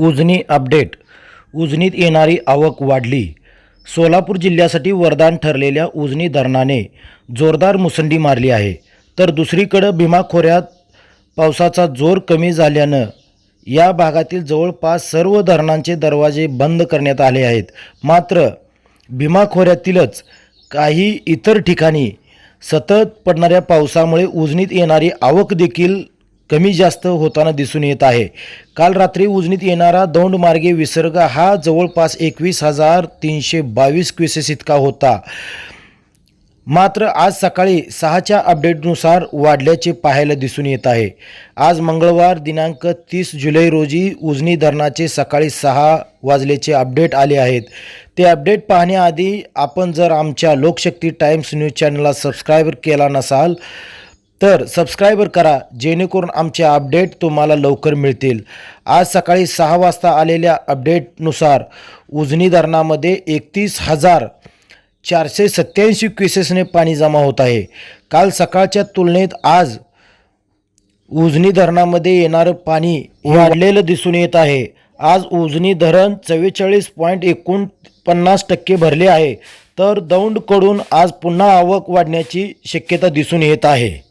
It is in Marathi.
उजनी अपडेट. उजनीत येणारी आवक वाढली. सोलापूर जिल्ह्यासाठी वरदान ठरलेल्या उजनी धरणाने जोरदार मुसंडी मारली आहे. तर दुसरीकडं भीमा खोऱ्यात पावसाचा जोर कमी झाल्यानं या भागातील जवळपास सर्व धरणांचे दरवाजे बंद करण्यात आले आहेत. मात्र भीमा खोऱ्यातीलच काही इतर ठिकाणी सतत पडणाऱ्या पावसामुळे उजनीत येणारी आवक देखील कमी जास्त होताना दिसून येत आहे. काल रात्री उजनीत येणारा दौंडमार्गे विसर्ग हा जवळपास एकवीस हजार तीनशे बावीस क्विसेस इतका होता. मात्र आज सकाळी सहाच्या अपडेटनुसार वाढल्याचे पाहायला दिसून येत आहे. आज मंगळवार दिनांक तीस जुलै रोजी उजनी धरणाचे सकाळी सहा वाजल्याचे अपडेट आले आहेत. ते अपडेट पाहण्याआधी आपण जर आमच्या लोकशक्ती टाईम्स न्यूज चॅनलला सबस्क्राईब केला नसाल तर सबस्क्रायबर करा जेणेकरून आमचे अपडेट तुम्हाला लवकर मिळतील. आज सकाळी सहा वाजता आलेल्या अपडेटनुसार उजनी धरणामध्ये एकतीस हजार चारशे सत्याऐंशी क्युसेसने पाणी जमा होत आहे. काल सकाळच्या तुलनेत आज उजनी धरणामध्ये येणारं पाणी वाढलेलं दिसून येत आहे. आज उजनी धरण चव्वेचाळीस पॉईंट एकोणपन्नास टक्के भरले आहे. तर दौंडकडून आज पुन्हा आवक वाढण्याची शक्यता दिसून येत आहे.